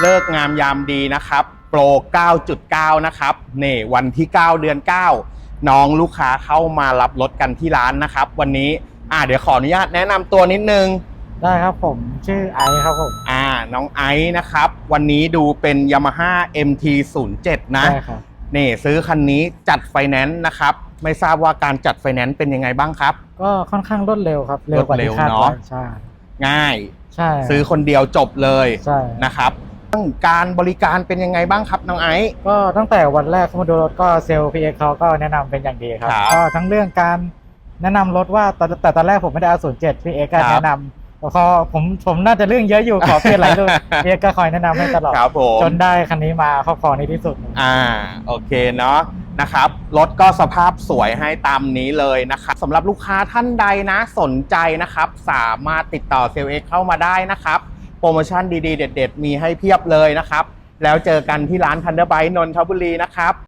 เลิกงามยามดีนะครับ โปร 9.9 นะครับนี่วันที่ 9 เดือน 9 น้องลูกค้าเข้ามารับรถกันที่ร้านนะครับ วันนี้อ่าเดี๋ยวขออนุญาตแนะนำตัวนิดนึง ได้ครับผมชื่อไอซ์ครับผมอ่าน้องไอซ์นะครับ วันนี้ดูเป็น Yamaha MT-07 นะได้ครับนี่ซื้อคันนี้จัดไฟแนนซ์นะครับ ไม่ทราบว่าการจัดไฟแนนซ์เป็นยังไงบ้างครับ ก็ค่อนข้างรวดเร็วครับ เร็วกว่าที่คาดรวดเร็วเนอะไว้ใช่ง่าย ใช่ซื้อคนเดียวจบเลยใช่นะครับ การบริการเป็นยังไงบ้างครับน้องไอซ์ ก็ตั้งแต่วันแรกเข้ามาดูรถก็เซลล์พีเอเขาก็แนะนำเป็นอย่างดีครับ ครับก็ทั้งเรื่องการแนะนำรถว่าแต่แต่ตอนแรกผมไม่ได้เอาศูนย์เจ็ดพีเอก็ครับ แนะนำแล้วก็ผมผมน่าจะเรื่องเยอะอยู่ขอเปลี่ยนหลายรุ่นพีเอก็คอยแนะนำให้ตลอด ครับผม จนได้คันนี้มาครอบครองในที่สุด อ่าโอเคเนาะนะครับรถก็สภาพสวยให้ตามนี้เลยนะครับสำหรับลูกค้าท่านใดนะสนใจนะครับ สามารถติดต่อเซลเอ็กเข้ามาได้นะครับโป รโมชั่นดีๆ เด็ด ๆ มีให้เพียบเลยนะครับ แล้วเจอกันที่ร้านพันเดอร์ไบนนทบุรีนะครับ